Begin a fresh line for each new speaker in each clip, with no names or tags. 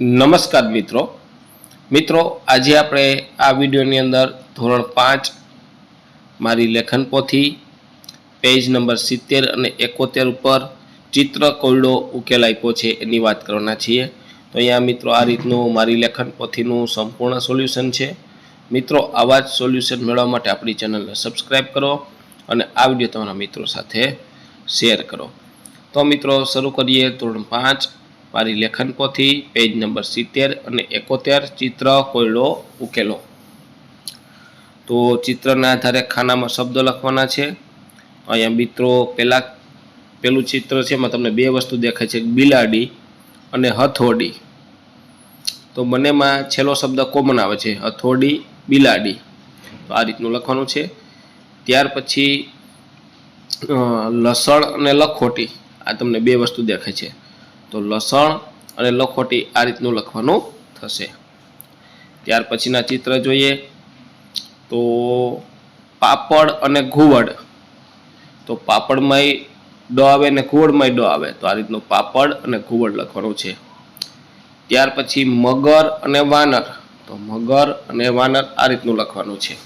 નમસ્કાર મિત્રો. મિત્રો, આજે આપણે આ વિડીયોની અંદર ધોરણ પાંચ મારી લેખન પોથી, પેજ નંબર સિત્તેર અને એકોતેર ઉપર ચિત્ર કોયડો ઉકેલ આપ્યો છે એની વાત કરવાના છીએ. તો અહીંયા મિત્રો આ રીતનું મારી લેખન પોથીનું સંપૂર્ણ સોલ્યુશન છે. મિત્રો, આવા જ સોલ્યુશન મેળવવા માટે આપણી ચેનલને સબસ્ક્રાઈબ કરો અને આ વીડિયો તમારા મિત્રો સાથે શેર કરો. તો મિત્રો, શરૂ કરીએ ધોરણ પાંચ. મારી લેખન પોથી પેજ નંબર સિત્તેર અને એકોતેર ચિત્ર કોયડો ઉકેલો. તો ચિત્રના આધારે ખાનામાં શબ્દો લખવાના છે. અહીંયા મિત્રો પહેલાં પેલું ચિત્ર છે, એમાં તમને બે વસ્તુ દેખાય છે બિલાડી અને હથોડી. તો બંનેમાં છેલ્લો શબ્દ કોમન આવે છે, હથોડી, બિલાડી. તો આ રીતનું લખવાનું છે. ત્યાર પછી લસણ અને લખોટી. આ તમને બે વસ્તુ દેખાય છે. તો લસણ અને લખોટી આ રીતનું લખવાનું થશે. ત્યાર પછીના ચિત્ર જોઈએ. તો પાપડ અને ઘુવડ. તો પાપડમાંય ડ આવે ને ઘુવડમાંય ડ આવે. તો આ રીતનું પાપડ અને ઘુવડ લખવાનું છે. ત્યાર પછી મગર અને વાનર. તો મગર અને વાનર આ રીતનું લખવાનું છે.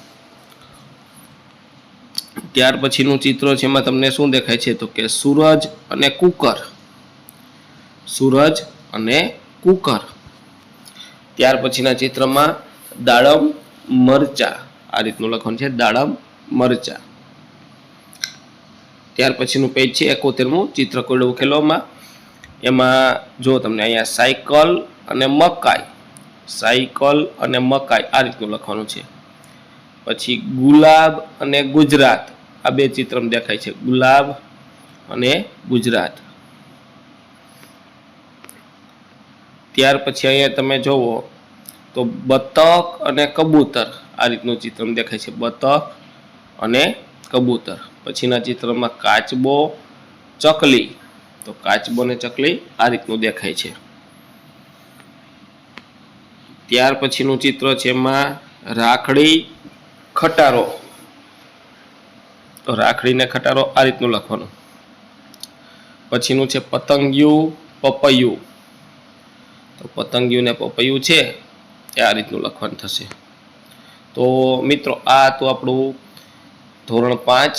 ત્યાર પછીનું ચિત્ર છે એમાં તમને શું દેખાય છે? તો કે સૂરજ અને કુકર. સૂરજ અને કુકર. ત્યાર પછીના ચિત્રમાં દાડમ મરચા. આ રીતનું લખવાનું છે દાડમ મરચા. ત્યાર પછીનું પેજ છે એકોતેરમું ચિત્ર કોડ ઉકેલવામાં એમાં જો તમને અહીંયા સાયકલ અને મકાઈ. સાયકલ અને મકાઈ આ રીતનું લખવાનું છે. પછી ગુલાબ અને ગુજરાત. આ બે ચિત્રમાં દેખાય છે ગુલાબ અને ગુજરાત. ત્યાર પછી અહીંયા તમે જુઓ તો બતક અને કબૂતર આ રીતનું ચિત્ર દેખાય છે. બતક અને કબૂતર. પછીના ચિત્રમાં કાચબો, ચકલી. તો કાચબો ને ચકલી આ રીતનું દેખાય છે. ત્યાર પછીનું ચિત્ર છે એમાં રાખડી ખટારો. તો રાખડીને ખટારો આ રીતનું લખવાનું. પછીનું છે પતંગિયું, પપૈયું. તો પતંગિયું ને પપૈયું છે, એ આ રીતનું લખવાનું થશે. તો મિત્રો, આ તો આપણું ધોરણ પાંચ,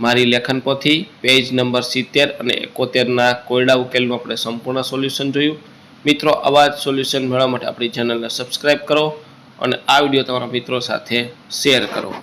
મારી લેખન પોથી, પેજ નંબર સિત્તેર અને એકોતેરના કોયડા ઉકેલનું આપણે સંપૂર્ણ સોલ્યુશન જોયું. મિત્રો, આવા જ સોલ્યુશન મેળવવા માટે આપણી ચેનલને સબસ્ક્રાઈબ કરો અને આ વીડિયો તમારા મિત્રો સાથે શેર કરો.